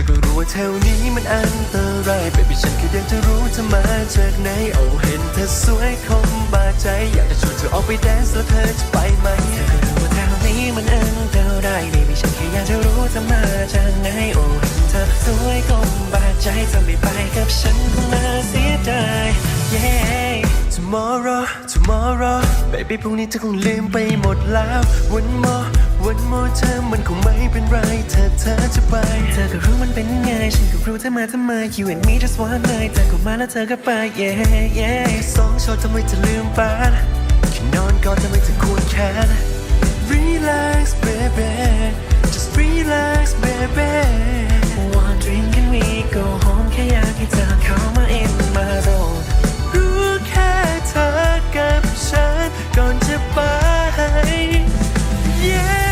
อก็รู้ว่าแถวนี้มันอันตราย Baby ฉันแค่อยากจะรู้เธอมาจากไหนโอ้เห็นเธอสวยคมบาดใจ อยากจะชวนเธอออกไปแดนซ์แล้วเธอจะไปไหมเธอก็รู้ว่าแถวนี้มันอันตราย Baby ฉันแค่อยากจะรู้จะมาจากไหนโอ้เห็นเธอสวยกลมบาดใจจะไม่ไปกับฉันคงน่าเสียดาย yeah tomorrow tomorrow baby พรุ่งนี้เธอคงลืมไปหมดแล้ว one more one more เธอมันคงไม่เป็นไรเธ ฉันก็รู้เธอมาทำไม You and me just one night เธอก็มาแล้วเธอก็ไป yeah yeah สองช็อตทำไมเธอลืมปานแค่นอนก่อนทำไมเธอควรแค้น relax baby just relax baby One drink and we go home แค่อยากให้เธอเข้ามา in my zone รู้แค่เธอกับฉันก่อนจะไป yeah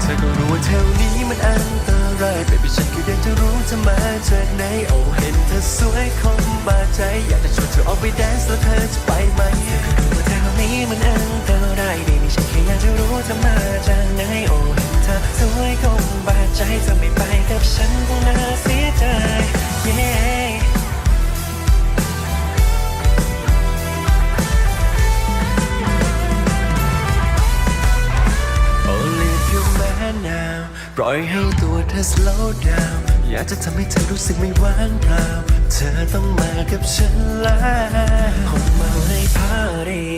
เธอก็รู้ว่าแถวนี้มันอันต จะรู้เธอมาจากไหนโอ้เห็นเธอสวยคมบาดใจ อยากจะชวนเธอออกไปแดนซ์แล้วเธอจะไปไหมรู้ว่าแถวนี้มันอันตราย Baby ฉันแค่อยากจะรู้จะมาจากไหนโอ้เห็นเธอสวยคงบาดใจจะไม่ไปกับฉันคงน่าเสียดาย yeah Only if you man now ปล่อยให้ตัวเธอ slow down อยากจะทำให้เธอรู้สึกไม่ว่างเปล่า เธอต้องมากับฉันแล้วผมมาในพาร์ตี้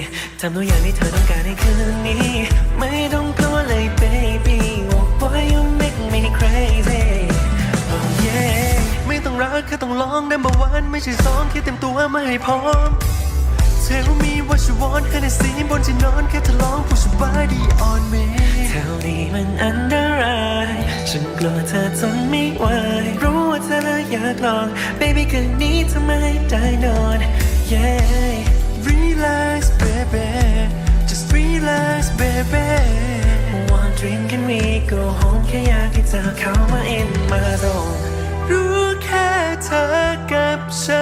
ทำตัวอย่างที่เธอต้องการในคืนนี้ ไม่ต้องกลัวเลย baby oh boy you make me crazy oh yeah ไม่ต้องรักแค่ต้องลอง number one ไม่ใช่สองแค่เต็มตัวมาให้พร้อม Tell me what you want แค่ในซีบนที่นอนแค่เธอ ทนไม่ไหวรู้ว่าเธออยากลอง baby คืนนี้ทำไมได้นอน yeah Relax baby just relax baby one drink and we go home แค่อยากให้เธอเข้ามา in my zone รู้แค่เธอกับฉัน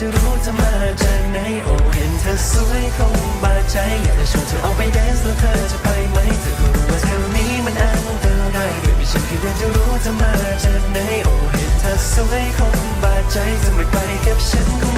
จะรู้จะมาจากไหนโอ้เห็นเธอสวยคงบาดใจ อยากจะชวนเธอออกไปแดนซ์แล้วเธอจะไปไหมเธอก็รู้ว่าแถวนี้มันอันตราย baby ฉันแค่อยากจะรู้จะมาจากไหนโอ้เห็นเธอสวยคงบาดใจจะไม่ไปกับฉันคง